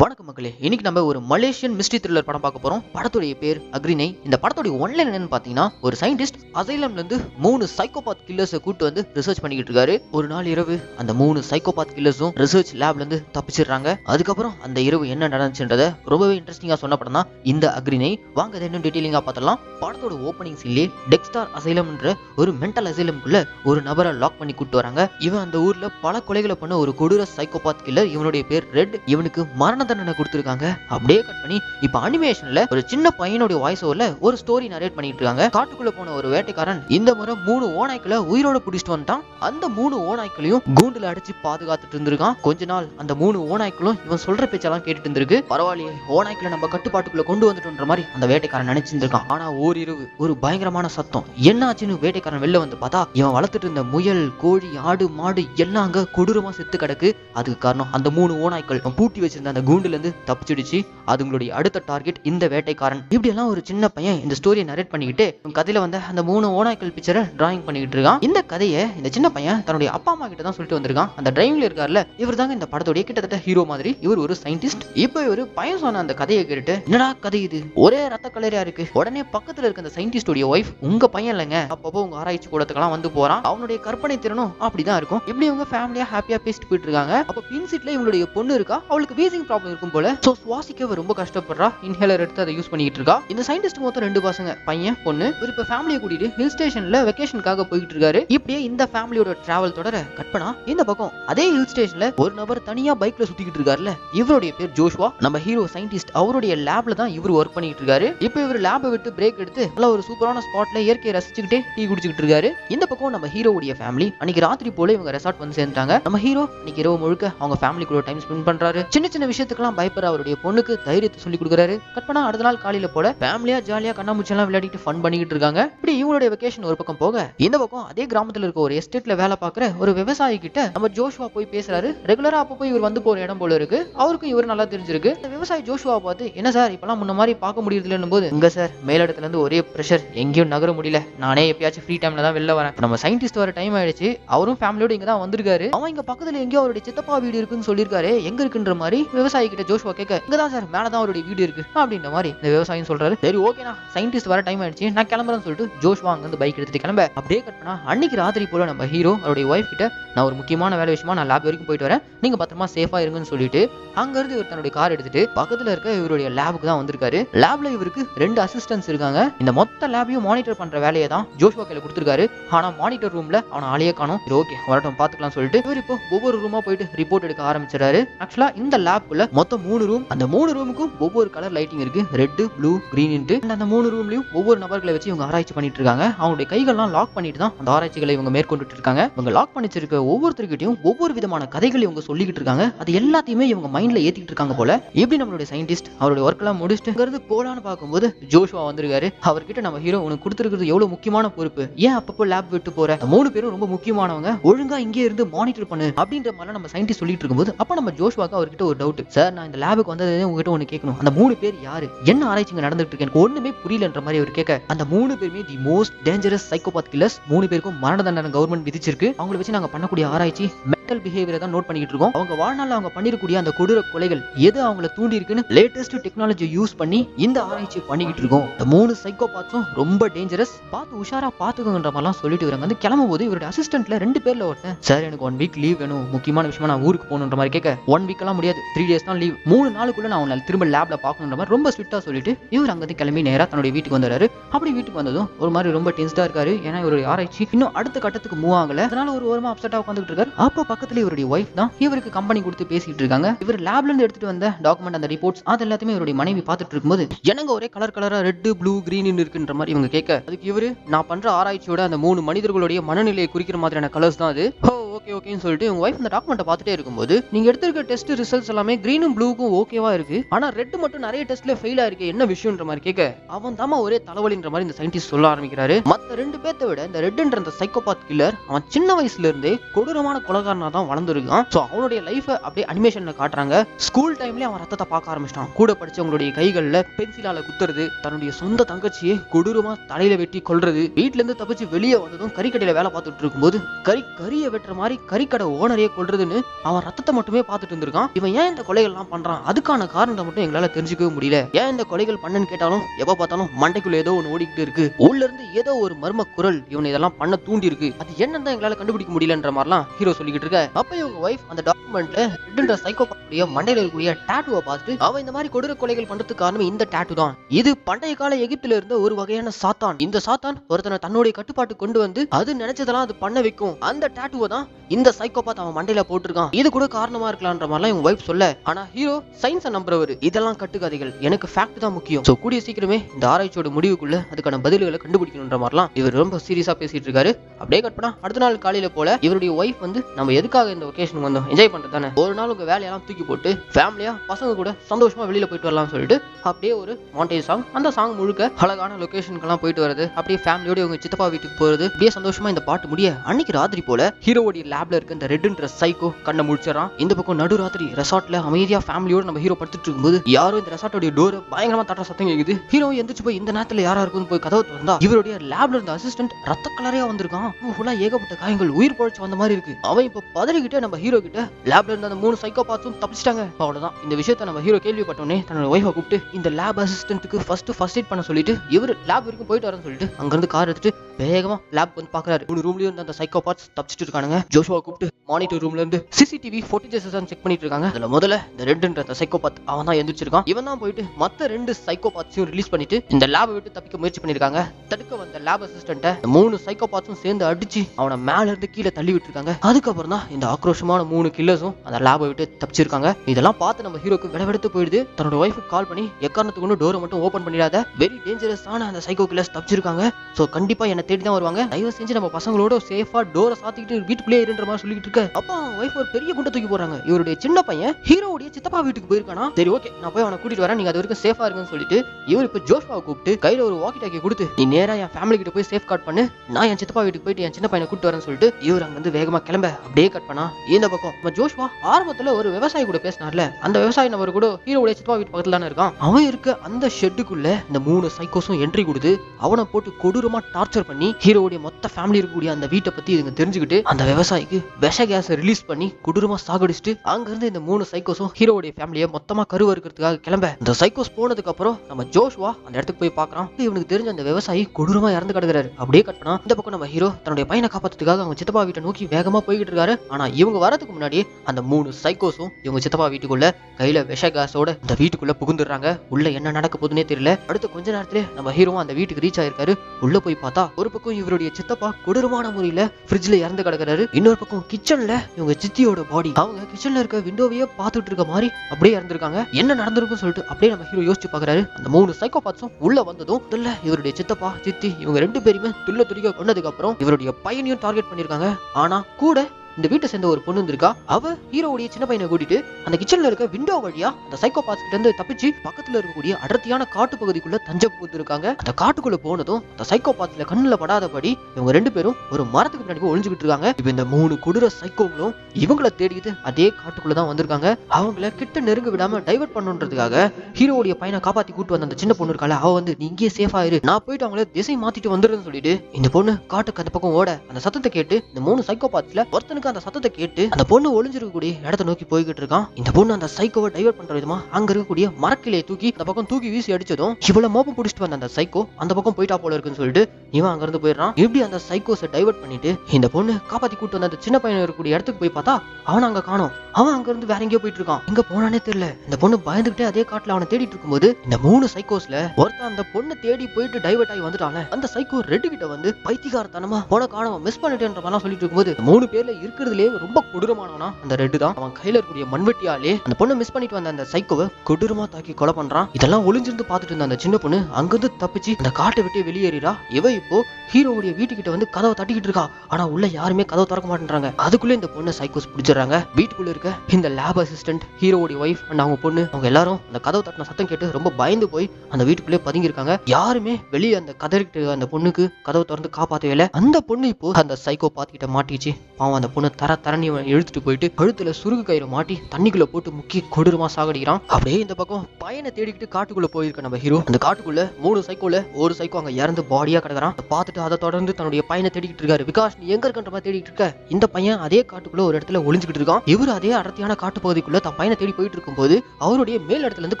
வணக்கம் மக்களே. இன்னைக்கு நம்ம ஒரு மலேசியன் மிஸ்ட்ரி த்ரில்லர் படம் பார்க்க போறோம். படத்துடைய பேர் அக்ரினை இந்த படத்துடைய ஒன்லைன் என்னன்னு பாத்தீங்கன்னா ஒரு சயின்டிஸ்ட் அசைலம்ல இருந்து மூணு சைக்கோபாத் கில்லர்ஸை கூட்டு வந்து ரிசர்ச் பண்ணிக்கிட்டு இருக்காரு. ஒரு நாள் இரவு அந்த மூணு சைக்கோபாத் கில்லர்ஸும் ரிசர்ச் லேப்ல இருந்து தப்பிச்சிடுறாங்க. அதுக்கப்புறம் அந்த இரவு என்ன நடந்துச்சுன்றத ரொம்பவே இன்ட்ரெஸ்டிங்கா சொன்ன படம் தான் இந்த அக்ரினை வாங்க அதை இன்னும் டீட்டெயிலிங்கா பார்த்தலாம் படத்தோட ஓப்பனிங் சீன்லயே டெக்ஸ்டார் அசைலம்ன்ற ஒரு மென்டல் அசைலம்குள்ள ஒரு நபரை லாக் பண்ணி கூட்டு வராங்க. இவன் அந்த ஊர்ல பல கொலைகளை பண்ண ஒரு கொடூர சைக்கோபாத் கில்லர் இவனுடைய பேர் ரெட் இவனுக்கு மரண தண்டனை கொடுத்துருக்காங்க. அப்படியே கட் பண்ணி இப்ப அனிமேஷன்ல ஒரு சின்ன பையனுடைய வாய்ஸ் ஓவர்ல ஒரு ஸ்டோரி நரேட் பண்ணிட்டு இருக்காங்க காட்டுக்குள்ள போன ஒரு வேட்டைக்காரன் இந்த முறை மூணு ஓநாய்க்களை உயிரோட பிடிச்சிட்டு வந்துட்டான். அந்த மூணு ஓநாய்க்களையும் கூண்டுல அடிச்சு பாதுகாத்துட்டு இருந்திருக்கான். கொஞ்ச நாள் அந்த மூணு ஓநாய்க்களும் இவன் சொல்ற பேச்செல்லாம் கேட்டுட்டு இருந்திருக்கு. பரவாயில்லையே ஓநாய்க்களை நம்ம கட்டுப்பாட்டுக்குள்ள கொண்டு வந்துட்டோன்ற மாதிரி அந்த வேட்டைக்காரன் நினைச்சிருந்திருக்கான். ஆனா ஓரிரவு ஒரு பயங்கரமான சத்தம். என்ன ஆச்சுன்னு வேட்டைக்காரன் வெளில வந்து பார்த்தா இவன் வளர்த்துட்டு இருந்த முயல் கோழி ஆடு மாடு எல்லாம் அங்க கொடூரமா செத்து கிடக்கு. அதுக்கு காரணம் அந்த மூணு ஓநாய்க்கள் பூட்டி வச்சிருந்த அந்த கூண்டுல இருந்து தப்பிச்சிடுச்சு. அதுங்களுடைய அடுத்த டார்கெட் இந்த வேட்டைக்காரன். இப்படி எல்லாம் ஒரு சின்ன பையன் இந்த ஸ்டோரியை நரேட் பண்ணிக்கிட்டு கதையில வந்த அந்த மூணு ஓனாய்க்கள் பிக்சரை டிராயிங் பண்ணிக்கிட்டு இருக்கான். இந்த கதையை இந்த சின்ன பையன் தன்னுடைய அப்பா அம்மா கிட்ட தான் சொல்லிட்டு வந்திருக்கான். அந்த டிரைவிங்ல இருக்கார்ல இவர் தாங்க இந்த படத்துடைய கிட்டத்தட்ட ஹீரோ மாதிரி. இவர் ஒரு சயின்டிஸ்ட் இப்போ இவர் பையன் சொன்ன அந்த கதையை கேட்டுட்டு என்னடா கதை இது? ஒரே ரத்த கலரியா இருக்கு. உடனே பக்கத்துல இருக்க அந்த சயின்டிஸ்டோடைய ஒய்ஃப் உங்க பையன் இல்லைங்க. அப்பப்போ உங்க ஆராய்ச்சி கூடத்துக்கெல்லாம் வந்து போறான். அவனுடைய கற்பனை திறனும் அப்படிதான் இருக்கும். இப்படி இவங்க ஃபேமிலியா ஹாப்பியா பேசிட்டு போயிட்டு இருக்காங்க? அப்ப பின் சீட்ல இவங்களுடைய பொண்ணு இருக்கா? அவளுக்கு வீசிங் ப்ராப்ளம் ப்ராப்ளம் இருக்கும் போல. சோ சுவாசிக்க ரொம்ப கஷ்டப்படுறா. இன்ஹேலர் எடுத்து அதை யூஸ் பண்ணிட்டு இருக்கா. இந்த சயின்டிஸ்ட் மொத்தம் ரெண்டு பசங்க பையன் பொண்ணு. இவர் இப்ப ஃபேமிலியை கூட்டிட்டு ஹில் ஸ்டேஷன்ல வெக்கேஷனுக்காக போயிட்டு இருக்காரு. இப்படியே இந்த ஃபேமிலியோட டிராவல் தொடர கற்பனா இந்த பக்கம்? அதே ஹில் ஸ்டேஷன்ல ஒரு நபர் தனியா பைக்ல சுத்திக்கிட்டு இருக்காருல்ல இவருடைய பேர் ஜோஷ்வா. நம்ம ஹீரோ சயின்டிஸ்ட் அவருடைய லேப்ல தான் இவர் ஒர்க் பண்ணிட்டு இருக்காரு. இப்போ இவர் லேபை விட்டு பிரேக் எடுத்து நல்ல ஒரு சூப்பரான ஸ்பாட்ல இயற்கையை ரசிச்சுக்கிட்டே டீ குடிச்சுக்கிட்டு இருக்காரு. இந்த பக்கம் நம்ம ஹீரோவுடைய ஃபேமிலி அன்னைக்கு ராத்திரி போல இவங்க ரெசார்ட் வந்து சேர்ந்துட்டாங்க. நம்ம ஹீரோ இன்னைக்கு இரவு முழுக்க அவங்க ஃபேமிலி கூட டைம் ஸ்பெண்ட் பண்றாரு. சின்ன சின்ன விஷயத்த விஷயத்துக்கெல்லாம் பயப்படுற அவருடைய பொண்ணுக்கு தைரியத்தை சொல்லி கொடுக்குறாரு. கற்பனா அடுத்த நாள் காலையில போல ஃபேமிலியா ஜாலியா கண்ணாமூச்செல்லாம் விளையாடிட்டு ஃபன் பண்ணிக்கிட்டு இருக்காங்க. இப்படி இவங்களுடைய வெக்கேஷன் ஒரு பக்கம் போக இந்த பக்கம் அதே கிராமத்துல இருக்க ஒரு எஸ்டேட்ல வேலை பாக்குற ஒரு விவசாயி கிட்ட நம்ம ஜோஷுவா போய் பேசுறாரு. ரெகுலரா அப்பப்போ இவர் வந்து போற இடம் போல இருக்கு. அவருக்கும் இவர் நல்லா தெரிஞ்சிருக்கு. இந்த விவசாயி ஜோஷுவா பார்த்து என்ன சார் இப்பெல்லாம் முன்ன மாதிரி பார்க்க முடியறதுலன்னும் போது இங்க சார் மேலிடத்துல இருந்து ஒரே ப்ரெஷர் எங்கேயும் நகர முடியல. நானே எப்பயாச்சும் ஃப்ரீ டைம்ல தான் வெளில வரேன். நம்ம சயின்டிஸ்ட் வர டைம் ஆயிடுச்சு. அவரும் ஃபேமிலியோட இங்க தான் வந்திருக்காரு. அவன் இங்க பக்கத்துல எங்கேயோ அவருடைய சித்தப்பா வீடு இருக்குன்னு சொல்லியிருக்காரு. எங்க இருக்குன்ற மாதிரி விவசாயி கிட்ட ஜோஷுவா கேட்க இங்க தான் சார் மேல தான் அவருடைய வீடு இருக்கு. அப்படின்ற மாதிரி இந்த விவசாயம் சொல்றாரு. சரி ஓகேண்ணா சயின்டிஸ்ட் வர டைம் ஆயிடுச்சு. நான் கிளம்புறேன்னு சொல்லிட்டு ஜோஷுவா அங்க இருந்து பைக் எடுத்துட்டு கிளம்ப. அப்படியே கட் பண்ணா அன்னைக்கு ராத்திரி போல நம்ம ஹீரோ அவருடைய ஒய்ஃப் கிட்ட நான் ஒரு முக்கியமான வேலை விஷயமா நான் லேப் வரைக்கும் போயிட்டு வரேன். நீங்க பத்திரமா சேஃபா இருங்கன்னு சொல்லிட்டு அங்க இருந்து இவர் தன்னுடைய கார் எடுத்துட்டு பக்கத்துல இருக்க இவருடைய லேபுக்கு தான் வந்திருக்காரு. லேப்ல இவருக்கு ரெண்டு அசிஸ்டன்ஸ் இருக்காங்க. இந்த மொத்த லேபையும் மானிட்டர் பண்ற வேலையை தான் ஜோஷுவா கையில கொடுத்துருக்காரு. ஆனா மானிட்டர் ரூம்ல அவனை ஆளையே காணும். சரி ஓகே வரட்டும் பாத்துக்கலாம் சொல்லிட்டு இவர் இப்போ ஒவ்வொரு ரூமா போயிட்டு ரிப்போர்ட் எடுக்க ஆரம்பிச்சிடாரு ஆக்சுவலா இந்த லேப்குள்ள மொத்தம் மூணு ரூம் அந்த மூணு ரூமுக்கும் ஒவ்வொரு கலர் லைட்டிங் இருக்கு. ரெட் ப்ளூ கிரீன்ட்டு அந்த மூணு ரூம்லயும் ஒவ்வொரு நபர்களை வச்சு இவங்க ஆராய்ச்சி பண்ணிட்டு இருக்காங்க. அவங்களுடைய கைகள்லாம் லாக் பண்ணிட்டு தான் அந்த ஆராய்ச்சிகளை இவங்க மேற்கொண்டுட்டு இருக்காங்க. இவங்க லாக் பண்ணி ஒவ்வொருத்தருக்கிட்டையும் ஒவ்வொருத்தர்கிட்டயும் ஒவ்வொரு விதமான கதைகளை இவங்க சொல்லிக்கிட்டு இருக்காங்க. அது எல்லாத்தையுமே இவங்க மைண்ட்ல ஏத்திட்டு இருக்காங்க போல. எப்படி நம்மளுடைய சயின்டிஸ்ட் அவருடைய ஒர்க் எல்லாம் முடிச்சுட்டு போலான்னு பார்க்கும்போது ஜோஷுவா வந்திருக்காரு. அவர்கிட்ட நம்ம ஹீரோ உனக்கு கொடுத்துருக்கிறது எவ்வளவு முக்கியமான பொறுப்பு? ஏன் அப்பப்போ லேப் விட்டு போற? மூணு பேரும் ரொம்ப முக்கியமானவங்க. ஒழுங்கா இங்கே இருந்து மானிட்டர் பண்ணு. அப்படின்ற மாதிரி நம்ம சயின்டிஸ்ட் சொல்லிட்டு இருக்கும்போது அப்ப நம்ம ஜோஷ்வாக்கு அவர்கிட்ட ஒரு டவுட் சார் நான் இந்த லேபுக்கு வந்ததே உங்ககிட்ட ஒன்று கேட்கணும். அந்த மூணு பேர் யாரு? என்ன ஆராய்ச்சி இங்கே நடந்துட்டு இருக்கு? எனக்கு ஒண்ணுமே புரியலன்ற மாதிரி அவர் கேட்க அந்த மூணு பேருமே the most dangerous psychopath killers மூணு பேருக்கும் மரண தண்டனை கவர்மெண்ட் விதிச்சிருக்கு. அவங்கள வச்சு நாங்க பண்ணக்கூடிய ஆராய்ச்சி மென்டல் பிஹேவியரை தான் நோட் பண்ணிட்டு இருக்கோம். அவங்க வாழ்நாள் அவங்க பண்ணிருக்கூடிய அந்த கொடூர கொலைகள் எது அவங்கள தூண்டி இருக்குன்னு லேட்டஸ்ட் டெக்னாலஜி யூஸ் பண்ணி இந்த ஆராய்ச்சி பண்ணிக்கிட்டு இருக்கோம். இந்த மூணு சைக்கோபாத்ஸும் ரொம்ப டேஞ்சரஸ் பார்த்து உஷாரா பாத்துக்கோங்கன்ற மாதிரிலாம் சொல்லிட்டு இவங்க வந்து கிளம்பும் போது இவருடைய அசிஸ்டன்ட்ல ரெண்டு பேர்ல ஒருத்தன் சார் எனக்கு ஒன் வீக் லீவ் வேணும். முக்கியமான விஷயமா நான் ஊருக்கு போகணுன்ற மாதிரி கேட்க ஒன் வீக் எல்லாம் முடியாது. த்ரீ டேஸ் தான் லீவ் மூணு நாளுக்குள்ள நான் உன்னை திரும்ப லேப்ல பார்க்கணுன்ற மாதிரி ரொம்ப ஸ்ட்ரிக்டா சொல்லிட்டு இவர் அங்கிருந்து கிளம்பி நேரா தன்னுடைய வீட்டுக்கு வந்துறாரு அப்படி வீட்டுக்கு வந்ததும் ஒரு மாதிரி ரொம்ப டென்ஸ்டா இருக்காரு. ஏன்னா இவருடைய ஆராய்ச்சி இன்னும் அடுத்த கட்டத்துக்கு மூவ் ஆகல. அதனால ஒரு ஓரமா அப்செட்டா உட்காந்துட்டு இருக்காரு. அப்ப பக்கத்துல இவருடைய ஒய்ஃப் தான். இவருக்கு கம்பெனி கொடுத்து பேசிட்டு இருக்காங்க. இவர் லேப்ல இருந்து எடுத்துட்டு வந்த டாக்குமெண்ட் அந்த ரிப்போர்ட்ஸ் அது எல்லாத்தையுமே இவருடைய மனைவி பார்த்துட்டு இருக்கும்போது எனக்கு ஒரே கலர் கலரா ரெட் ப்ளூ கிரீன் இருக்குன்ற மாதிரி இவங்க கேட்க அதுக்கு இவரு நான் பண்ற ஆராய்ச்சியோட அந்த மூணு மனிதர்களுடைய மனநிலையை குறிக்கிற மாதிரியான கலர்ஸ் தான் அது. ஓ ஓகே ஓகேன்னு சொல்லிட்டு உங்க ஒய்ஃப் அந்த டாக்குமெண்ட் பார்த்துட்டே இருக்கும்போது நீங்க எடுத்திருக்க டெஸ்ட் ரிசல்ட்ஸ் எல்லாமே கிரீனும் ப்ளூக்கும் ஓகேவா இருக்கு. ஆனா ரெட் மட்டும் நிறைய டெஸ்ட்ல ஃபெயில் ஆயிருக்கு என்ன விஷயம்ன்ற மாதிரி கேட்க அவன் தாமா ஒரே தலைவலின்ற மாதிரி இந்த சயின்டிஸ்ட் சொல்ல ஆரம்பிக்கிறாரு. மத்த ரெண்டு பேர்த்த விட இந்த ரெட்ன்ற அந்த சைக்கோபாத் கில்லர் அவன் சின்ன வயசுல இருந்தே கொடூரமான கொலகாரனா கொலைகாரனா தான் வளர்ந்துருக்கான். ஸோ அவனுடைய லைஃபை அப்படியே அனிமேஷன்ல காட்டுறாங்க. ஸ்கூல் டைம்லயே அவன் ரத்தத்தை பார்க்க ஆரம்பிச்சிட்டான். கூட படிச்சவங்களுடைய கைகளில் பென்சிலால குத்துறது தன்னுடைய சொந்த தங்கச்சியை கொடூரமா தலையில வெட்டி கொள்றது வீட்டுல இருந்து தப்பிச்சு வெளியே வந்ததும் கறிக்கடையில வேலை பார்த்துட்டு இருக்கும்போது கறி கறியை வெட்டுற மாதிரி கறிக்கடை ஓனரையே கொள்றதுன்னு அவன் ரத்தத்தை மட்டுமே பார்த்துட்டு இருந்திருக்கான். இவன் ஏன் இந்த கொலைகள்லாம் பண்றான்? அதுக்கான காரணத்தை மட்டும் எங்களால தெரிஞ்சுக்கவே முடியல. ஏன் இந்த கொலைகள் பண்ணன்னு கேட்டாலும் எப்ப பார்த்தாலும் மண்டைக்குள்ள ஏதோ ஒன்று ஓடிக்கிட்டு இருக்கு. உள்ள இருந்து ஏதோ ஒரு மர்ம குரல் இவன் இதெல்லாம் பண்ண தூண்டி இருக்கு அது என்னன்னு எங்களால கண்டுபிடிக்க முடியலன்ற மாதிரிலாம் ஹீரோ சொல்லிக்கிட்டு இருக்க அப்ப இவங்க ஒய்ஃப் அந்த டாக்குமெண்ட்ல ரெண்டுன்ற சைக்கோபாத்துடைய மண்டையில இருக்கக்கூடிய டாட்டுவை பார்த்துட்டு அவன் இந்த மாதிரி கொடூர கொலைகள் பண்றதுக்கு காரணம் இந்த டாட்டு தான். இது பண்டைய கால எகிப்துல இருந்த ஒரு வகையான சாத்தான். இந்த சாத்தான் ஒருத்தனை தன்னுடைய கட்டுப்பாட்டு கொண்டு வந்து அது நினைச்சதெல்லாம் அது பண்ண வைக்கும். அந்த டாட்டுவை தான் இந்த சைக்கோபாத் அவன் மண்டையில போட்டிருக்கான். இது கூட காரணமா இருக்கலாம்ன்ற மாதிரிலாம் இவங்க ஒய்ஃப் சொல்ல. ஆனா ஹீரோ சயின்ஸை நம்புறவர் இதெல்லாம் கட்டுக்கதைகள். எனக்கு ஃபேக்ட் தான் முக்கியம். சோ கூடிய சீக்கிரமே இந்த ஆராய்ச்சியோட முடிவுக்குள்ள அதுக்கான பதில்களை கண்டுபிடிக்கணுன்ற மாதிரிலாம் இவர் ரொம்ப சீரியஸா பேசிட்டு இருக்காரு. அப்படியே கட் பண்ணா அடுத்த நாள் காலையில போல இவருடைய ஒய்ஃப் வந்து நம்ம எதுக்காக இந்த ஒகேஷனுக்கு வந்தோம் என்ஜாய் பண்ணுறது தானே ஒரு நாள் உங்கள் வேலையெல்லாம் தூக்கி போட்டு ஃபேமிலியாக பசங்க கூட சந்தோஷமாக வெளியில் போயிட்டு வரலாம்னு சொல்லிட்டு அப்படியே ஒரு மாண்டேஜ் சாங் அந்த சாங் முழுக்க அழகான லொகேஷனுக்கெல்லாம் போயிட்டு வருது அப்படியே ஃபேமிலியோட இவங்க சித்தப்பா வீட்டுக்கு போகிறது அப்படியே சந்தோஷமாக இந்த பாட்டு முடிய அன்னைக்கு ராத்திரி போல ஹீரோவோடைய லேப்ல இருக்க இந்த ரெட்ன்ற சைக்கோ கண்ணை முடிச்சிடறான் இந்த பக்கம் நடு ராத்திரி ரெசார்ட்ல அமைதியா ஃபேமிலியோட நம்ம ஹீரோ படுத்துட்டு இருக்கும்போது யாரோ இந்த ரெசார்ட்டோட டோர் பயங்கரமா தட்டுற சத்தம் கேக்குது ஹீரோ எந்திரிச்சு போய் இந்த நேரத்துல யாரா இருக்குன்னு போய் கதவை திறந்தா இவருடைய லேப்ல இருந்த அசிஸ்டன்ட் ரத்த கலரையா வந்திருக்கான் ஃபுல்லா ஏகப்பட்ட காயங்கள் உயிர் பழச்சு வந்த மாதிரி இருக்கு அவன் இப்ப பதறிக்கிட்டே நம்ம ஹீரோ கிட்ட லேப்ல இருந்த அந்த மூணு சைக்கோ பாத்தும் தப்பிச்சிட்டாங்க அவ்வளவுதான். இந்த விஷயத்த நம்ம ஹீரோ கேள்விப்பட்டோன்னே தன்னோட ஒய்ஃபை கூப்பிட்டு இந்த லேப் அசிஸ்டன்ட்டுக்கு ஃபர்ஸ்ட் ஃபர்ஸ்ட் எய்ட் பண்ண சொல்லிட்டு இவர் லேப் வரைக்கும் போயிட்டு வரேன்னு சொல்லிட்டு அங்கிருந்து கார் எடுத்துட்டு வேகமா லேப் வந்து பாக்குறாரு. மூணு ரூம்லயும் இருந்த அந்த சைக்கோ பார்ட்ஸ் தப்பிச்சிட்டு இருக்கானுங்க. ஜோஷுவா கூப்பிட்டு மானிட்டர் ரூம்ல இருந்து சிசிடிவி ஃபோட்டேஜஸ் செக் பண்ணிட்டு இருக்காங்க. அதுல முதல்ல இந்த ரெண்டுன்ற அந்த சைக்கோ பாத் அவன் தான் எந்திரிச்சிருக்கான். இவன் தான் போயிட்டு மத்த ரெண்டு சைக்கோ பாத்ஸையும் ரிலீஸ் பண்ணிட்டு இந்த லேபை விட்டு தப்பிக்க முயற்சி பண்ணிருக்காங்க. தடுக்க வந்த லேப் அசிஸ்டன்ட்டை மூணு சைக்கோ பாத்ஸும் சேர்ந்து அடிச்சு அவனை மேல இருந்து கீழே தள்ளி விட்டுருக்காங்க. அதுக்கப்புறம் தான் இந்த ஆக்ரோஷமான மூணு கில்லர்ஸும் அந்த லேபை விட்டு தப்பிச்சிருக்காங்க. இதெல்லாம் பார்த்து நம்ம ஹீரோக்கு விடவெடுத்து போயிடுது. தன்னோட ஒய்ஃபுக்கு கால் பண்ணி எக்காரணத்துக்கு ஒன்று டோரை மட்டும் ஓப்பன் பண்ணிடாத. வெரி டேஞ்சரஸான அந்த சைக்கோ கில்லர்ஸ் தப்பிச்சிருக்காங்க. ஸோ கண்டிப்பா என்னை தேடி தான் வருவாங்க. தயவு செஞ்சு நம்ம பசங்களோட சேஃபா டோரை சாத்திக்கிட்டு வீட்டுக்குள்ளேயே இருன்ற மாதிரி சொல்லிட்டு இருக்க. அப்பா ஒய்ஃப் ஒரு பெரிய குண்டை தூக்கி போறாங்க இவருடைய சின்ன பையன் ஹீரோடைய சித்தப்பா வீட்டுக்கு போயிருக்கானா? சரி ஓகே நான் போய் அவனை கூட்டிட்டு வரேன். நீங்க அது வரைக்கும் சேஃபா இருக்குன்னு சொல்லிட்டு இவர் இப்போ ஜோஷ்வாவை கூப்பிட்டு கையில ஒரு வாக்கி டாக்கி கொடுத்து நீ நேரா என் ஃபேமிலி கிட்ட போய் சேஃப் கார்ட் பண்ணு. நான் என் சித்தப்பா வீட்டுக்கு போயிட்டு என் சின்ன பையனை கூட்டு வரேன்னு சொல்லிட்டு இவர் அங்க வந்து வேகமா கிளம்ப. அப்படியே கட் பண்ணா இந்த பக்கம். நம்ம ஜோஷ்வா ஆரம்பத்துல ஒரு விவசாயி கூட பேசினார்ல. அந்த விவசாயி நபர் கூட ஹீரோவுடைய சித்தப்பா வீட்டு பக்கத்துல தானே இருக்கான். அவன் இருக்க அந்த ஷெட்டுக்குள்ள இந்த மூணு சைக்கோஸும் என்ட்ரி கொடுத்து அவனை போட்டு கொடூரமா டார்ச்சர் பண்ணி ஹீரோவுடைய மொத்த ஃபேமிலி இருக்கக்கூடிய அந்த வீட்டை பத்தி இதுங்க தெரிஞ்சுக்கிட்டு அந்த விவசாயிக்கு விஷ கேஸை ரிலீஸ் பண்ணி கொடூரமா சாகடிச்சுட்டு அங்க இருந்து இந்த மூணு சைக்கோஸும் ஹீரோடைய ஃபேமிலியை மொத்தமா கருவறுக்கிறதுக்காக கிளம்ப. இந்த சைக்கோஸ் போனதுக்கு அப்புறம் நம்ம ஜோஷ்வா அந்த இடத்துக்கு போய் பார்க்கறான். இவனுக்கு தெரிஞ்ச அந்த விவசாயி கொடூரமா இறந்து கிடக்குறாரு. அப்படியே கட் பண்ணா இந்த பக்கம் நம்ம ஹீரோ தன்னுடைய பையனை காப்பாத்துறதுக்காக அவங்க சித்தப்பா வீட்டை நோக்கி வேகமா போய்கிட்டு இருக்காரு. ஆனா இவங்க வரதுக்கு முன்னாடி அந்த மூணு சைக்கோஸும் இவங்க சித்தப்பா வீட்டுக்குள்ள கையில விஷ காசோட இந்த வீட்டுக்குள்ள புகுந்துடுறாங்க. உள்ள என்ன நடக்க போகுதுன்னே தெரியல. அடுத்த கொஞ்ச நேரத்துல நம்ம ஹீரோவும் அந்த வீட்டுக்கு ரீச் ஆயிருக்காரு. உள்ள போய் பார்த்தா ஒரு பக்கம் இவருடைய சித்தப்பா கொடூரமான முறையில ஃப்ரிட்ஜ்ல இறந்து கிடக்குறாரு. இன்னொரு பக்கம் கிச்சன்ல இவங்க சித்தியோட பாடி அவங்க கிச்சன்ல இருக்க விண்டோவையே பார்த்துட்டு இருக்க மாதிரி அப்படியே இறந்துருக்காங்க என்ன நடந்திருக்கும் சொல்லிட்டு அப்படியே நம்ம ஹீரோ யோசிச்சு பாக்குறாரு அந்த மூணு சைக்கோபாத்ஸும் உள்ள வந்ததும் இல்ல இவருடைய சித்தப்பா சித்தி இவங்க ரெண்டு பேருமே துள்ள துடிக்க கொண்டதுக்கு அப்புறம் இவருடைய பையனையும் டார்கெட் பண்ணிருக்காங்க ஆனா கூட இந்த வீட்டை சேர்ந்த ஒரு பொண்ணு வந்திருக்கா. அவ ஹீரோவுடைய சின்ன பையனை கூட்டிட்டு அந்த கிச்சன்ல இருக்க விண்டோ வழியா அந்த சைக்கோபாத்ஸ் கிட்ட இருந்து தப்பிச்சு பக்கத்துல இருக்கக்கூடிய அடர்த்தியான காட்டு பகுதிக்குள்ள தஞ்ச புகுந்திருக்காங்க. அந்த காட்டுக்குள்ள போனதும் அந்த சைக்கோபாத்ஸ்ல கண்ணுல படாதபடி இவங்க ரெண்டு பேரும் ஒரு மரத்துக்கு பின்னாடி போய் ஒளிஞ்சுக்கிட்டு இருக்காங்க. இப்ப இந்த மூணு கொடூர சைக்கோங்களும் இவங்கள தேடிக்கிட்டு அதே காட்டுக்குள்ள தான் வந்திருக்காங்க. அவங்கள கிட்ட நெருங்க விடாம டைவர்ட் பண்ணுன்றதுக்காக ஹீரோவுடைய பையனை காப்பாத்தி கூட்டு வந்த அந்த சின்ன பொண்ணு இருக்கால அவ வந்து நீ இங்கேயே சேஃபா இரு. நான் போயிட்டு அவங்கள திசை மாத்திட்டு வந்துருன்னு சொல்லிட்டு இந்த பொண்ணு காட்டுக்கு அந்த பக்கம் ஓட அந்த சத்தத்தை கேட்டு இந்த மூணு சைக்கோபாத்ஸ்ல ஒருத்தனுக்கு அந்த சத்தத்தை கேட்டு அந்த பொண்ணு ஒளிஞ்சிருக்கக்கூடிய இடத்த நோக்கி போய்கிட்டு இருக்கான். இந்த பொண்ணு அந்த சைக்கோவை டைவர்ட் பண்ற விதமா அங்க இருக்கக்கூடிய மரக்கிளையை தூக்கி அந்த பக்கம் தூக்கி வீசி அடிச்சதும் இவ்வளவு மோப்பம் பிடிச்சிட்டு வந்த அந்த சைக்கோ அந்த பக்கம் போயிட்டா போல இருக்குன்னு சொல்லிட்டு இவன் அங்க இருந்து போயிடுறான். எப்படி அந்த சைக்கோஸை டைவர்ட் பண்ணிட்டு இந்த பொண்ணு காப்பாத்தி கூட்டு வந்த அந்த சின்ன பையன் இருக்கக்கூடிய இடத்துக்கு போய் பார்த்தா அவன் அங்க காணும். அவன் அங்க இருந்து வேற எங்கேயோ போயிட்டு இருக்கான். எங்க போனானே தெரியல. இந்த பொண்ணு பயந்துகிட்டே அதே காட்டுல அவனை தேடிட்டு இருக்கும்போது இந்த மூணு சைக்கோஸ்ல ஒருத்தன் அந்த பொண்ணு தேடி போயிட்டு டைவர்ட் ஆகி வந்துட்டான. அந்த சைக்கோ ரெட்டு கிட்ட வந்து பைத்திகாரத்தனமா போன காணவன் மிஸ் பண்ணிட்டேன்ற மாதிரி சொல்லிட்டு இருக்கும்போது மூணு பேர்ல இருக்கிறதுலே ரொம்ப கொடூரமானவனா? அந்த ரெட்டு தான் அவன் கையில இருக்கக்கூடிய மண்வெட்டியாலே அந்த பொண்ணு மிஸ் பண்ணிட்டு வந்த அந்த சைக்கோவை கொடூரமா தாக்கி கொலை பண்றான். இதெல்லாம் ஒளிஞ்சிருந்து பார்த்துட்டு இருந்த அந்த சின்ன பொண்ணு அங்கிருந்து தப்பிச்சு அந்த காட்டை விட்டு வெளியேறிடா இவ இப்போ ஹீரோவுடைய வீட்டுக்கிட்ட வந்து கதவை தட்டிக்கிட்டு இருக்கா. ஆனா உள்ள யாருமே கதவை திறக்க மாட்டேன்றாங்க. அதுக்குள்ளே இந்த பொண்ணு சைக்கோஸ் பிடிச்சிடுறாங்க. வீட்டுக்குள்ள இருக்க இந்த லேப் அசிஸ்டன்ட் ஹீரோவுடைய ஒய்ஃப் அண்ட் அவங்க பொண்ணு அவங்க எல்லாரும் அந்த கதவை தட்டின சத்தம் கேட்டு ரொம்ப பயந்து போய் அந்த வீட்டுக்குள்ளே பதுங்கியிருக்காங்க. யாருமே வெளியே அந்த கதறிட்டு அந்த பொண்ணுக்கு கதவை திறந்து காப்பாத்தவே இல்லை. அந்த பொண்ணு இப்போ அந்த சைக்கோ பாத்துக்கிட்ட மாட்டிச்சு பாவம் அந்த பொண்ணு பொண்ணு தர தரணி இழுத்துட்டு போயிட்டு கழுத்துல சுருகு கயிறு மாட்டி தண்ணிக்குள்ள போட்டு முக்கி கொடூரமா சாகடிக்கிறான். அப்படியே இந்த பக்கம் பையனை தேடிக்கிட்டு காட்டுக்குள்ள போயிருக்க நம்ம ஹீரோ. அந்த காட்டுக்குள்ள மூணு சைக்கோல ஒரு சைக்கோ அங்க இறந்து பாடியா கிடக்குறான். பார்த்துட்டு அதை தொடர்ந்து தன்னுடைய பையனை தேடிக்கிட்டு இருக்காரு. விகாஷ் நீ எங்க இருக்கன்ற மாதிரி தேடிக்கிட்டு இருக்க? இந்த பையன் அதே காட்டுக்குள்ள ஒரு இடத்துல ஒளிஞ்சுக்கிட்டு இருக்கான். இவர் அதே அடர்த்தியான காட்டு பகுதிக்குள்ள தன் பையனை தேடி போயிட்டு இருக்கும்போது அவருடைய மேல் இடத்துல இருந்து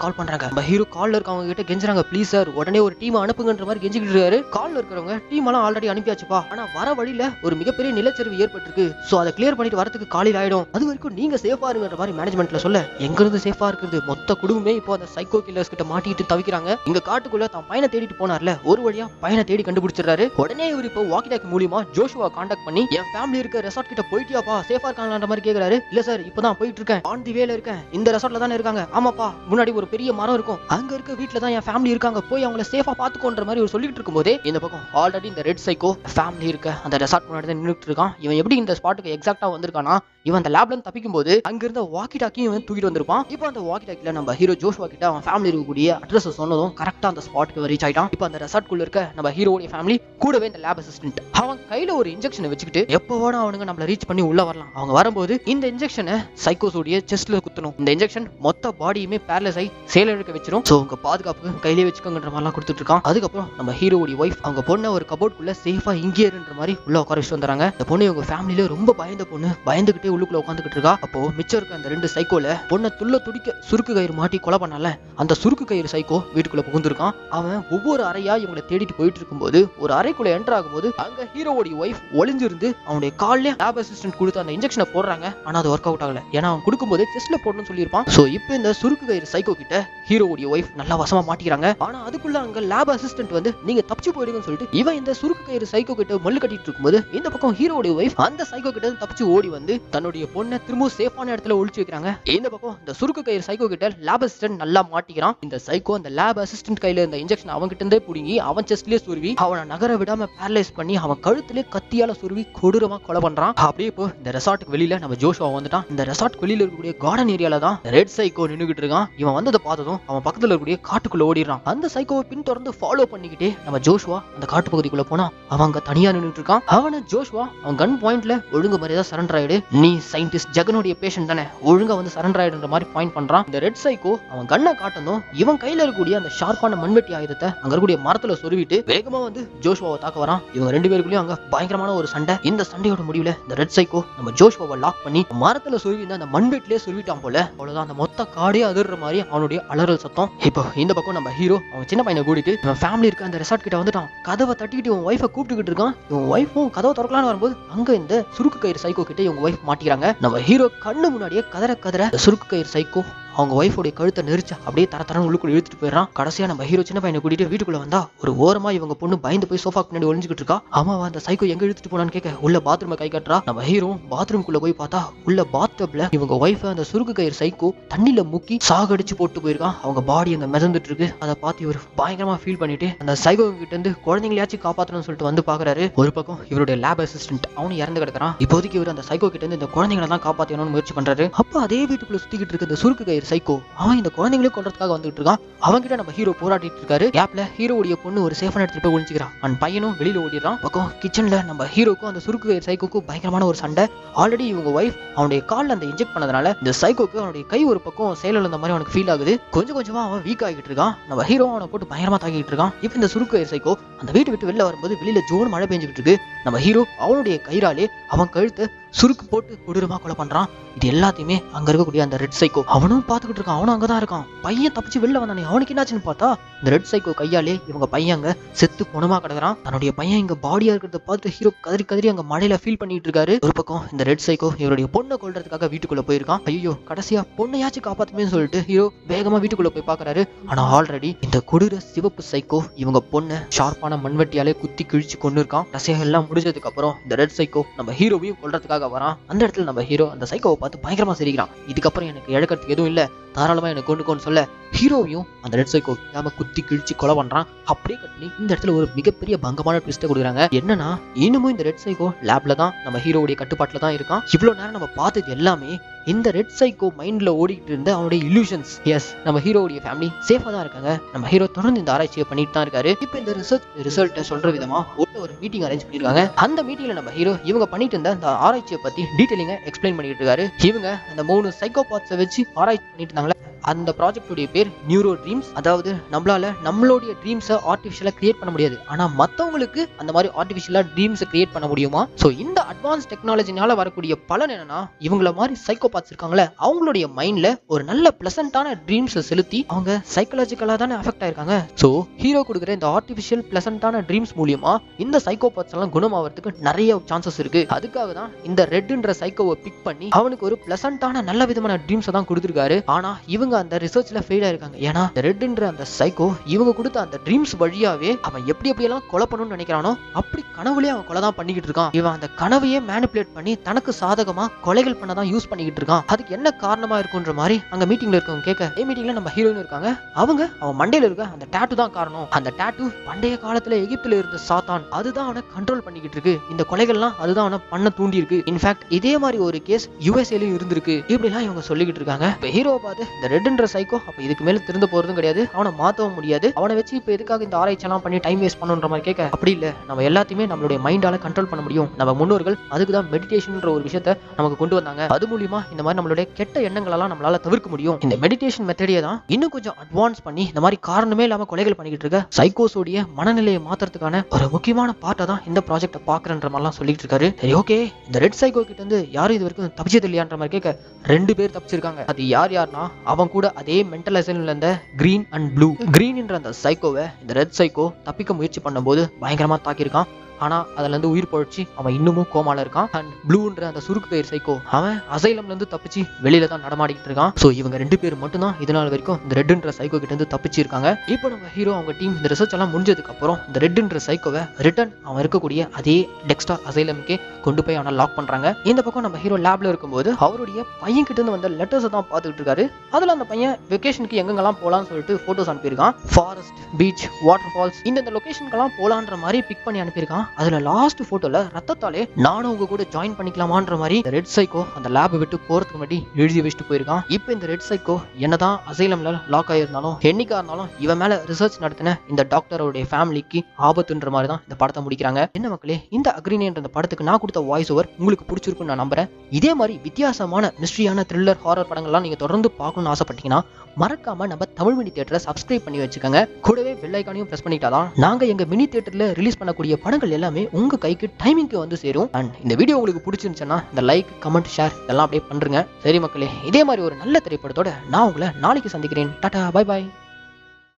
கால் பண்றாங்க. நம்ம ஹீரோ கால்ல இருக்கவங்க கிட்ட கெஞ்சுறாங்க ப்ளீஸ் சார் உடனே ஒரு டீம் அனுப்புங்கன்ற மாதிரி கெஞ்சிக்கிட்டு இருக்காரு. கால்ல இருக்கிறவங்க டீம் எல்லாம் ஆல்ரெடி அனுப்பியாச்சுப்பா. ஆனா வர வழியில ஒரு மிகப்பெரிய நிலச்சரிவு ஏற்பட்டிருக்கு. சோ அதை கிளியர் பண்ணிட்டு வரதுக்கு காலையில் ஆயிடும். அது வரைக்கும் நீங்க சேஃபா இருங்கிற மாதிரி மேனேஜ்மெண்ட்ல சொல்ல எங்க இருந்து சேஃபா இருக்குது மொத்த குடும்பமே இப்போ அந்த சைக்கோ கில்லர்ஸ் கிட்ட மாட்டிட்டு தவிக்கிறாங்க. இங்க காட்டுக்குள்ள தான் பையனை தேடிட்டு போனார்ல. ஒரு வழியா பையனை தேடி கண்டுபிடிச்சிடுறாரு. உடனே இவர் இப்போ வாக்கி டாக் மூலியமா ஜோஷுவா காண்டாக்ட் பண்ணி என் ஃபேமிலி இருக்க ரெசார்ட் கிட்ட போயிட்டியாப்பா? சேஃபா இருக்காங்களான்ற மாதிரி கேக்குறாரு. இல்ல சார் இப்பதான் போயிட்டு இருக்கேன். ஆன் தி வேல இருக்கேன். இந்த ரெசார்ட்ல தானே இருக்காங்க. ஆமாப்பா முன்னாடி ஒரு பெரிய மரம் இருக்கும். அங்க இருக்க வீட்டுல தான் என் ஃபேமிலி இருக்காங்க. போய் அவங்கள சேஃபா பாத்துக்கோன்ற மாதிரி ஒரு சொல்லிட்டு இருக்கும்போதே இந்த பக்கம் ஆல்ரெடி இந்த ரெட் சைக்கோ ஃபேமிலி இருக்க அந்த ரெசார்ட் முன்னாடி தான் நின்னுட்டு இருக்கான். இவன் எப்படி இந்த ஸ்பாட்டுக்கு எக்ஸாக்டா வந்திருக்கானா? இவன் அந்த லேப்ல இருந்து தப்பிக்கும் போது அங்க இருந்த வாக்கி டாக்கியும் இவன் தூக்கிட்டு வந்திருப்பான். இப்போ அந்த வாக்கி டாக்கில நம்ம ஹீரோ ஜோஷ் கிட்ட அவன் ஃபேமிலி இருக்கக்கூடிய அட்ரஸ் சொன்னதும் கரெக்டா அந்த ஸ்பாட்டுக்கு ரீச் ஆயிட்டான். இப்போ அந்த ரெசார்ட் குள்ள இருக்க நம்ம ஹீரோடைய ஃபேமிலி கூடவே இந்த லேப் அசிஸ்டன்ட் அவன் கையில ஒரு இன்ஜெக்ஷனை வச்சுக்கிட்டு எப்போ அவனுங்க நம்மள ரீச் பண்ணி உள்ள வரலாம். அவங்க வரும்போது இந்த இன்ஜெக்ஷனை சைக்கோஸோடைய செஸ்ட்ல குத்தணும். இந்த இன்ஜெக்ஷன் மொத்த பாடியுமே பேரலஸ் ஆகி சேல இழுக்க வச்சிரும். சோ உங்க பாதுகாப்புக்கு கையிலே வச்சுக்கோங்கன்ற மாதிரிலாம் கொடுத்துட்டு இருக்கான் அதுக்கப்புறம் நம்ம ஹீரோடைய ஒய்ஃப் அவங்க பொண்ணை ஒரு கபோர்ட்குள்ள சேஃபா இங்கே இருன்ற மாதிரி உள்ள உட்கார வச்சுட்டு வந்துறாங்க இந்த பொண்ணு இவங்க ஃபேமிலியில ரொம்ப பயந்த பொண்ணு பயந்துகிட்டே உள்ளுக்குள்ள உட்காந்துக்கிட்டு இருக்கா. அப்போ மிச்சம் இருக்க அந்த ரெண்டு சைக்கோல பொண்ணை துள்ள துடிக்க சுருக்கு கயிறு மாட்டி கொலை பண்ணல. அந்த சுருக்கு கயிறு சைக்கோ வீட்டுக்குள்ள புகுந்திருக்கான். அவன் ஒவ்வொரு அறையா இவங்களை தேடிட்டு போயிட்டு இருக்கும்போது ஒரு அறைக்குள்ள என்டர் ஆகும்போது அங்க ஹீரோவோடைய ஒய்ஃப் ஒளிஞ்சிருந்து அவனுடைய கால்ல லேப் அசிஸ்டன்ட் கொடுத்து அந்த இன்ஜெக்ஷனை போடுறாங்க. ஆனா அது ஒர்க் அவுட் ஆகல. ஏன்னா அவன் கொடுக்கும்போது செஸ்ட்ல போடணும்னு சொல்லியிருப்பான். சோ இப்போ இந்த சுருக்கு கயிறு சைக்கோ கிட்ட ஹீரோவுடைய ஒய்ஃப் நல்லா வசமா மாட்டிக்கிறாங்க. ஆனா அதுக்குள்ள அங்க லேப் அசிஸ்டன்ட் வந்து நீங்க தப்பிச்சு போயிடுங்கன்னு சொல்லிட்டு இவன் இந்த சுருக்கு கயிறு சைக்கோ கிட்ட மல்லு கட்டிட்டு இருக்கும்போது இந்த பக்கம் ஹீரோவுடைய ஒய்ஃப் அந்த சைக்கோ கிட்ட தப்பிச்சு ஓடி வந்து தன்னுடைய பொண்ணை திரும்பவும் சேஃபான இடத்துல ஒழிச்சு வைக்கிறாங்க. இந்த பக்கம் இந்த சுருக்கு கயிறு சைக்கோ கிட்ட லேப் அசிஸ்டன்ட் நல்லா மாட்டிக்கிறான். இந்த சைக்கோ அந்த லேப் அசிஸ்டன்ட் கையில இருந்த இன்ஜெக்ஷன் அவன் கிட்ட இருந்தே புடுங்கி அவன் செஸ்ட்லயே சுருவி அவனை நகர விடாம பேரலைஸ் பண்ணி அவன் கழுத்திலே கத்தியால சுருவி கொடூரமா கொலை பண்றான். அப்படியே இப்போ இந்த ரெசார்ட்டுக்கு வெளியில நம்ம ஜோஷுவா வந்துட்டான். இந்த ரெசார்ட் வெளியில இருக்கக்கூடிய கார்டன் ஏரியால தான் ரெட் சைக்கோ நின்னுகிட்டு இருக்கான். இவன் வந்ததை பார்த்ததும் அவன் பக்கத்துல இருக்கக்கூடிய காட்டுக்குள்ள ஓடிடுறான். அந்த சைக்கோவை பின்தொடர்ந்து ஃபாலோ பண்ணிக்கிட்டே நம்ம ஜோஷுவா அந்த காட்டு பகுதிக்குள்ள போனா அவன் அங்க தனியா நின்றுட்டு இருக்கான் அவனை ஜோஷுவா அவன் கன் பாயிண்ட்ல ஒழுங்கு மரியாதை சரண்டர் ஆயிடு. நீ சயின்டிஸ்ட் ஜெகனுடைய பேஷண்ட் தானே. ஒழுங்கா வந்து சரண்டர் ஆயிடுன்ற மாதிரி பாயிண்ட் பண்றான். இந்த ரெட் சைக்கோ அவன் கண்ணை காட்டணும் இவன் கையில இருக்கக்கூடிய அந்த ஷார்ப்பான மண்வெட்டி ஆயுதத்தை அங்க இருக்கக்கூடிய மரத்துல சொருவிட்டு வேகமா வந்து ஜோஷுவாவை தாக்க வரான். இவங்க ரெண்டு பேருக்குள்ளயும் அங்க பயங்கரமான ஒரு சண்டை. இந்த சண்டையோட முடிவுல இந்த ரெட் சைக்கோ நம்ம ஜோஷுவாவை லாக் பண்ணி மரத்துல சொருவி அந்த மண்வெட்டிலே சொருவிட்டான் போல. அவ்வளவுதான். அந்த மொத்த காடே அதிர்ற மாதிரி அவனுடைய அலறல் சத்தம். இப்போ இந்த பக்கம் நம்ம ஹீரோ அவன் சின்ன பையனை கூட்டிட்டு இவன் ஃபேமிலி இருக்க அந்த ரெசார்ட் கிட்ட வந்துட்டான். கதவை தட்டிக்கிட்டு இவன் ஒய்ஃபை கூப்பிட்டுக்கிட்டு இருக்கான். இவன் ஒய்ஃபும் கதவை திறக்கலாம்னு வரும்போது அங்க இந்த சுருக்கு கயிறு சைக்கோ கிட்ட இவங்க ஒய்ஃப் மாட்டிக்கிறாங்க. நம்ம ஹீரோ கண்ணு முன்னாடியே கதற கதற சுருக்கு கயிறு சைக்கோ அவங்க ஒய்ஃபோடைய கழுத்தை நெரிச்சு அப்படியே தர தரன்னு உள்ளுக்குள்ள இழுத்துட்டு போயிடறான். கடைசியா நம்ம ஹீரோ சின்ன பையனை கூட்டிட்டு வீட்டுக்குள்ள வந்தா ஒரு ஓரமா இவங்க பொண்ணு பயந்து போய் சோஃபா பின்னாடி ஒளிஞ்சுக்கிட்டு இருக்கா. ஆமாவா அந்த சைக்கோ எங்க இழுத்துட்டு போனான்னு கேட்க உள்ள பாத்ரூமை கை கட்டுறா. நம்ம ஹீரோ பாத்ரூம்குள்ள போய் பார்த்தா உள்ள பாத்டப்ல இவங்க ஒய்ஃப் அந்த சுருக்கு கயிறு சைக்கோ தண்ணியில முக்கி சாகடிச்சு போட்டு போயிருக்கான். அவங்க பாடி அங்க மிதந்துட்டு இருக்கு. அதை பார்த்து இவர் பயங்கரமா ஃபீல் பண்ணிட்டு அந்த சைகோ கிட்ட இருந்து குழந்தைங்களையாச்சும் காப்பாத்தணும்னு சொல்லிட்டு வந்து பாக்குறாரு. ஒரு பக்கம் இவருடைய லேப் அசிஸ்டன்ட் அவனும் இறந்து கிடக்குறான். இப்போதைக்கு இவர் அந்த சைக்கோ கிட்ட இருந்து இந்த குழந்தைங்களை தான் காப்பாத்தணும்னு முயற்சி பண்றாரு. அப்ப அதே வீட்டுக்குள்ள சுத்திக்கிட்டு இருக்க இந்த சுருக்கு கயிறு சைக்கோ. அவன் இந்த குழந்தைங்களையும் கொல்றதுக்காக வந்துட்டு இருக்கான். அவன்கிட்ட நம்ம ஹீரோ போராடிட்டு இருக்காரு. கேப்ல ஹீரோடைய பொண்ணு ஒரு சேஃபான இடத்துல போய் ஒழிஞ்சுக்கிறான் அவன் பையனும் வெளியில ஓடிடுறான். பக்கம் கிச்சன்ல நம்ம ஹீரோக்கும் அந்த சுருக்கு கயிறு சைக்கோக்கும் பயங்கரமான ஒரு சண்டை. ஆல்ரெடி இவங்க ஒய்ஃப் அவனுடைய காலில் அந்த இன்ஜெக்ட் பண்ணதுனால இந்த சைக்கோக்கு அவனுடைய கை ஒரு பக்கம் செயல் இருந்த மாதிரி அவனுக்கு ஃபீல் ஆகுது. கொஞ்சம் கொஞ்சமா அவன் வீக் ஆகிட்டு இருக்கான். நம்ம ஹீரோ அவனை போட்டு பயங்கரமா தாக்கிட்டு இருக்கான். இப்போ இந்த சுருக்கு கயிறு சைக்கோ அந்த வீட்டு விட்டு வெளில வரும்போது வெளியில ஜோன் மழை பெஞ்சுக்கிட்டு இருக்கு. நம்ம ஹீரோ அவனுடைய கயிறாலே அவன் கழுத்தை சுருக்கு போட்டு கொடூரமா கொலை பண்றான். இது எல்லாத்தையுமே அங்க இருக்கக்கூடிய அந்த ரெட் சைக்கோ அவனும் பாத்துக்கிட்டு இருக்கான். அவனும் அங்கதான் இருக்கான். பையன் தப்பிச்சு வெளில வந்தானே. அவனுக்கு என்னாச்சுன்னு பார்த்தா இந்த ரெட் சைக்கோ கையாலே இவங்க பையன் அங்க செத்து குணமா கிடக்குறான். தன்னுடைய பையன் இங்க பாடியா இருக்கிறத பார்த்து ஹீரோ கதறி கதறி அங்க மழையில ஃபீல் பண்ணிட்டு இருக்காரு. ஒரு பக்கம் இந்த ரெட் சைக்கோ இவருடைய பொண்ணை கொள்றதுக்காக வீட்டுக்குள்ள போயிருக்கான். ஐயோ கடைசியா பொண்ணையாச்சும் காப்பாத்துமே சொல்லிட்டு ஹீரோ வேகமா வீட்டுக்குள்ள போய் பாக்குறாரு. ஆனா ஆல்ரெடி இந்த கொடூர சிவப்பு சைக்கோ இவங்க பொண்ணை ஷார்ப்பான மண்வெட்டியாலே குத்தி கிழிச்சு கொண்டு இருக்கான். ரசிகை எல்லாம் முடிஞ்சதுக்கு அப்புறம் இந்த ரெட் சைக்கோ நம்ம ஹீரோவையும் கொள்றதுக்காக வரான். அந்த இடத்துல நம்ம ஹீரோ அந்த சைக்கோவை பார்த்து பயங்கரமா சிரிக்கிறான். இதுக்கப்புறம் எனக்கு இழக்கிறதுக்கு எதுவும் இல்ல. தாராளமா எனக்கு கொண்டு சொல்ல. ஹீரோவையும் அந்த ரெட் சைக்கோ நாம குத்தி கிழிச்சு கொலை பண்றான். அப்படியே கட்டி இந்த இடத்துல ஒரு மிகப்பெரிய பங்கமான ட்விஸ்ட்டை கொடுக்குறாங்க. என்னன்னா இன்னமும் இந்த ரெட் சைக்கோ லேப்ல தான் நம்ம ஹீரோவுடைய கட்டுப்பாட்டுல தான் இருக்கான். இவ்வளவு நேரம் நம்ம பார்த்தது எல்லாமே இந்த ரெட் சைக்கோ மைண்ட்ல ஓடிட்டு இருந்த அவனுடைய இல்யூஷன்ஸ் எஸ் நம்ம ஹீரோவுடைய ஃபேமிலி சேஃபா தான் இருக்காங்க. நம்ம ஹீரோ தொடர்ந்து இந்த ஆராய்ச்சியை பண்ணிட்டு தான் இருக்காரு. இப்போ இந்த ரிசர்ச் ரிசல்ட்டை சொல்ற விதமா ஒரு ஒரு மீட்டிங் அரேஞ்ச் பண்ணிருக்காங்க. அந்த மீட்டிங்ல நம்ம ஹீரோ இவங்க பண்ணிட்டு இருந்த அந்த ஆராய்ச்சியை பத்தி டீட்டெயிலிங்க எக்ஸ்பிளைன் பண்ணிட்டு இருக்காரு. இவங்க அந்த மூணு சைக்கோபாத்ஸை வச்சு ஆராய்ச்சி பண்ணிட்டு இருந்தாங்களே. அந்த ப்ராஜெக்டுடைய பேர் நியூரோ ட்ரீம்ஸ் அதாவது நம்மளால நம்மளுடைய ட்ரீம்ஸை ஆர்டிஃபிஷியலாக கிரியேட் பண்ண முடியாது. ஆனால் மற்றவங்களுக்கு அந்த மாதிரி ஆர்டிஃபிஷியலாக ட்ரீம்ஸை கிரியேட் பண்ண முடியுமா? ஸோ இந்த அட்வான்ஸ் டெக்னாலஜினால வரக்கூடிய பலன் என்னன்னா இவங்கள மாதிரி சைக்கோபாத்ஸ் இருக்காங்களே அவங்களுடைய மைண்ட்ல ஒரு நல்ல பிளசண்டான ட்ரீம்ஸை செலுத்தி அவங்க சைக்கலாஜிக்கலாக தானே அஃபெக்ட் ஆயிருக்காங்க. ஸோ ஹீரோ கொடுக்குற இந்த ஆர்டிஃபிஷியல் பிளசண்டான ட்ரீம்ஸ் மூலியமா இந்த சைக்கோபாத்ஸ் எல்லாம் குணமாவதுக்கு நிறைய சான்சஸ் இருக்கு. அதுக்காக தான் இந்த ரெட்ன்ற சைக்கோவை பிக் பண்ணி அவனுக்கு ஒரு பிளசண்டான நல்ல விதமான ட்ரீம்ஸை தான் கொடுத்துருக்காரு. ஆனா இவங்க அந்த ரிசர்ச்ல ஃபெயில் ஆயிருக்காங்க. ஏன்னா இந்த ரெட்ன்ற அந்த சைக்கோ இவங்க கொடுத்த அந்த ட்ரீம்ஸ் வழியாவே அவன் எப்படி எப்படியெல்லாம் கொலை பண்ணணும்னு நினைக்கிறானோ அப்படி கனவுலயே அவன் கொலை தான் பண்ணிக்கிட்டு இருக்கான். இவன் அந்த கனவையே மேனிப்புலேட் பண்ணி தனக்கு சாதகமா கொலைகள் பண்ண தான் யூஸ் பண்ணிக்கிட்டு இருக்கான். அதுக்கு என்ன காரணமா இருக்குன்ற மாதிரி அங்க மீட்டிங்ல இருக்கவங்க கேட்க ஏ மீட்டிங்ல நம்ம ஹீரோயின் இருக்காங்க. அவங்க அவன் மண்டையில இருக்க அந்த டேட்டு தான் காரணம். அந்த டேட்டு பண்டைய காலத்துல எகிப்துல இருந்த சாத்தான். அதுதான் அவனை கண்ட்ரோல் பண்ணிக்கிட்டு இருக்கு. இந்த கொலைகள்லாம் அதுதான் அவனை பண்ண தூண்டி இருக்கு. இன்ஃபேக்ட் இதே மாதிரி ஒரு கேஸ் யூஎஸ்ஏலயும் இருந்திருக்கு. இப்படிலாம் இவங்க சொல்லிக்கிட்டு இருக்காங்க. இப்போ ஹீரோ பார்த்து இந்த ரெட்ன்ற சைக்கோ அப்போ இதுக்கு மேல திருந்த போறதும் கிடையாது. அவனை மாற்றவும் முடியாது. அவனை வச்சு இப்போ எதுக்காக இந்த ஆராய்ச்சியெல்லாம் பண்ணி டைம் வேஸ்ட் பண்ணுன்ற மாதிரி கேட்க? அப்படி இல்லை. நம்ம எல்லாத்தையுமே நம்மளுடைய மைண்டால கண்ட்ரோல் பண்ண முடியும். நம்ம முன்னோர்கள் அதுக்கு தான் மெடிடேஷன்ன்ற ஒரு விஷயத்த நமக்கு கொண்டு வந்தாங்க. அது மூலியமா இந்த மாதிரி நம்மளுடைய கெட்ட எண்ணங்களெல்லாம் நம்மளால தவிர்க்க முடியும். இந்த மெடிடேஷன் மெத்தடியை தான் இன்னும் கொஞ்சம் அட்வான்ஸ் பண்ணி இந்த மாதிரி காரணமே இல்லாம கொலைகள் பண்ணிக்கிட்டு இருக்க சைக்கோஸோடைய மனநிலையை மாத்துறதுக்கான ஒரு முக்கியமான பார்ட்டை தான் இந்த ப்ராஜெக்ட்டை பாக்குறன்ற மாதிரிலாம் சொல்லிட்டு இருக்காரு. சரி ஓகே இந்த ரெட் சைக்கோ கிட்ட இருந்து யாரும் இது வரைக்கும் தப்பிச்சது இல்லையான்ற மாதிரி கேட்க ரெண்டு பேர் தப்பிச்சிருக்காங்க. அது யார் யாருன்னா அவன் கூட அதே மென்டல் அசைன்ல இருந்த கிரீன் அண்ட் ப்ளூ கிரீன்ன்ற அந்த சைக்கோவை இந்த ரெட் சைக்கோ தப்பிக்க முயற்சி பண்ணும்போது பயங்கரமா தாக்கியிருக்கான். ஆனா அதுல இருந்து உயிர் பொழைச்சு அவன் இன்னமும் கோமால இருக்கான். அண்ட் ப்ளூன்ற அந்த சுருக்கு பெயர் சைக்கோ அவன் அசைலம்ல இருந்து தப்பிச்சு வெளியில தான் நடமாடிக்கிட்டு இருக்கான். சோ இவங்க ரெண்டு பேர் மட்டும் தான் இதனால வரைக்கும் இந்த ரெட்டுன்ற சைக்கோ கிட்ட இருந்து தப்பிச்சு இருக்காங்க இப்போ நம்ம ஹீரோ அவங்க டீம் இந்த ரிசர்ச் எல்லாம் முடிஞ்சதுக்கு அப்புறம் இந்த ரெட்டுன்ற சைக்கோவை ரிட்டன் அவன் இருக்கக்கூடிய அதே டெக்ஸ்டா அசைலம்க்கே கொண்டு போய் அவனை லாக் பண்றாங்க. இந்த பக்கம் நம்ம ஹீரோ லேப்ல இருக்கும்போது அவருடைய பையன் கிட்ட இருந்து வந்த லெட்டர்ஸ் தான் பார்த்துக்கிட்டு இருக்காரு. அதுல அந்த பையன் வெக்கேஷனுக்கு எங்கெங்கெல்லாம் போலாம்னு சொல்லிட்டு போட்டோஸ் அனுப்பியிருக்கான். ஃபாரஸ்ட் பீச் வாட்டர் ஃபால்ஸ் இந்த லொகேஷனுக்கெல்லாம் போலான்ற மாதிரி பிக் பண்ணி அனுப்பியிருக்கான். அதுல லாஸ்ட் போட்டோல ரத்தத்தாலே நானும் உங்க கூட ஜாயின் பண்ணிக்கலாமான்ற மாதிரி இந்த ரெட் சைக்கோ அந்த லேப் விட்டு போறதுக்கு முன்னாடி எழுதி வச்சுட்டு போயிருக்கான். இப்போ இந்த ரெட் சைக்கோ என்னதான் அசைலம்ல லாக் ஆயிருந்தாலும் என்னைக்கா இருந்தாலும் இவன் மேல ரிசர்ச் நடத்தின இந்த டாக்டரோடைய ஃபேமிலிக்கு ஆபத்துன்ற மாதிரி தான் இந்த படத்தை முடிக்கிறாங்க. என்ன மக்களே இந்த அக்ரினின்ற இந்த படத்துக்கு நான் கொடுத்த வாய்ஸ் ஓவர் உங்களுக்கு பிடிச்சிருக்குன்னு நான் நம்புறேன். இதே மாதிரி வித்தியாசமான மிஸ்ட்ரியான த்ரில்லர் ஹாரர் படங்கள்லாம் நீங்க தொடர்ந்து பார்க்கணும்னு ஆசைப்பட்டீங்கன்னா மறக்காம நம்ம தமிழ் மினி தேட்டரை சப்ஸ்கிரைப் பண்ணி வச்சுக்கோங்க. கூடவே பெல் ஐக்கானையும் பிரஸ் பண்ணிட்டாதான் நாங்க எங்க மினி தேட்டர்ல ரிலீஸ் பண்ணக்கூடிய படங்கள் எல்லாமே உங்க கைக்கு டைமிங்க்கு வந்து சேரும். அண்ட் இந்த வீடியோ உங்களுக்கு பிடிச்சிருந்துச்சுன்னா இந்த லைக் கமெண்ட் ஷேர் இதெல்லாம் அப்படியே பண்றேங்க சரி மக்களே இதே மாதிரி ஒரு நல்ல திரைப்படத்தோட நான் உங்களை நாளைக்கு சந்திக்கிறேன். Tata bye bye